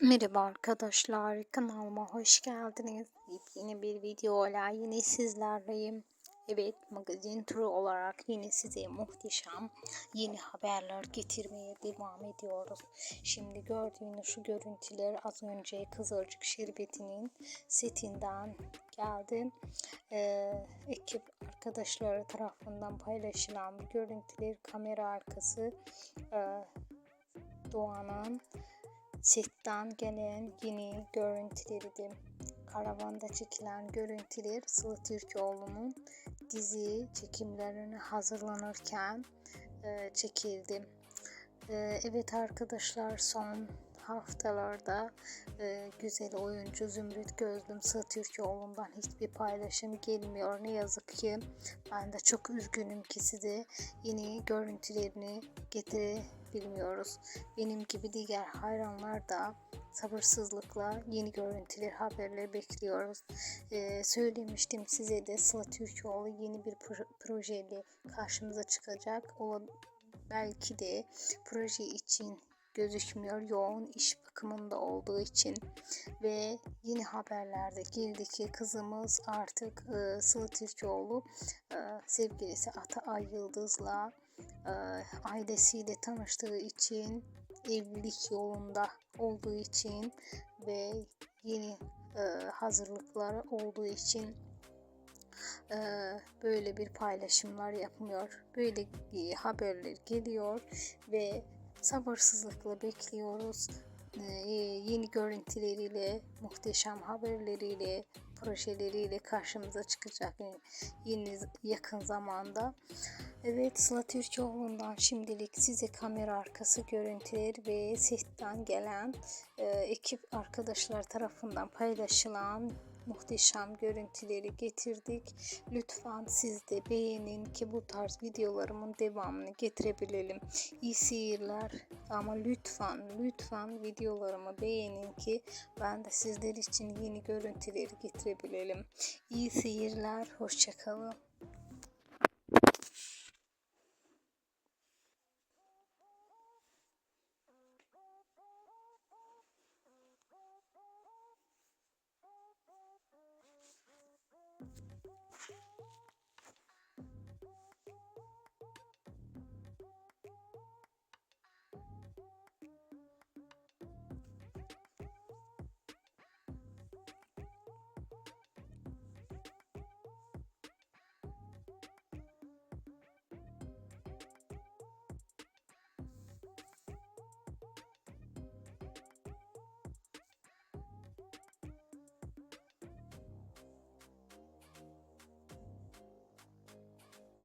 Merhaba arkadaşlar, kanalıma hoş geldiniz. Yeni bir videoyla yine sizlerleyim. Evet, magazin turu olarak yine size muhteşem yeni haberler getirmeye devam ediyoruz. Şimdi gördüğünüz şu görüntüler az önce Kızılcık Şerbeti'nin setinden geldi. Ee, ekip arkadaşları tarafından paylaşılan görüntüler kamera arkası e, Doğan'ın setten gelen yeni görüntüleridir. Karavanda çekilen görüntüler Sıla Türkoğlu'nun dizi çekimlerine hazırlanırken e, çekildi. E, evet arkadaşlar son haftalarda e, güzel oyuncu Zümrüt Gözlüm Sıla Türkoğlu'ndan hiçbir paylaşım gelmiyor. Ne yazık ki ben de çok üzgünüm ki size yeni görüntülerini getirebilmiyoruz. Benim gibi diğer hayranlar da sabırsızlıkla yeni görüntüler, haberleri bekliyoruz. Ee, söylemiştim size de Sıla Türkoğlu yeni bir pro- projeyle karşımıza çıkacak. O belki de proje için gözükmüyor yoğun iş bakımında olduğu için ve yeni haberlerde girdi ki kızımız artık e, Sıla Türkoğlu e, sevgilisi Ata Ay Yıldız'la e, ailesiyle tanıştığı için evlilik yolunda olduğu için ve yeni e, hazırlıkları olduğu için e, böyle bir paylaşımlar yapmıyor. Böyle haberler geliyor ve sabırsızlıkla bekliyoruz. E, yeni görüntüleriyle, muhteşem haberleriyle, projeleriyle karşımıza çıkacak yeni yakın zamanda. Evet Sıla Türkoğlu'ndan şimdilik size kamera arkası görüntüler ve setten gelen e, ekip arkadaşlar tarafından paylaşılan muhteşem görüntüleri getirdik. Lütfen siz de beğenin ki bu tarz videolarımın devamını getirebilelim. İyi seyirler ama lütfen lütfen videolarımı beğenin ki ben de sizler için yeni görüntüleri getirebilelim. İyi seyirler, hoşçakalın.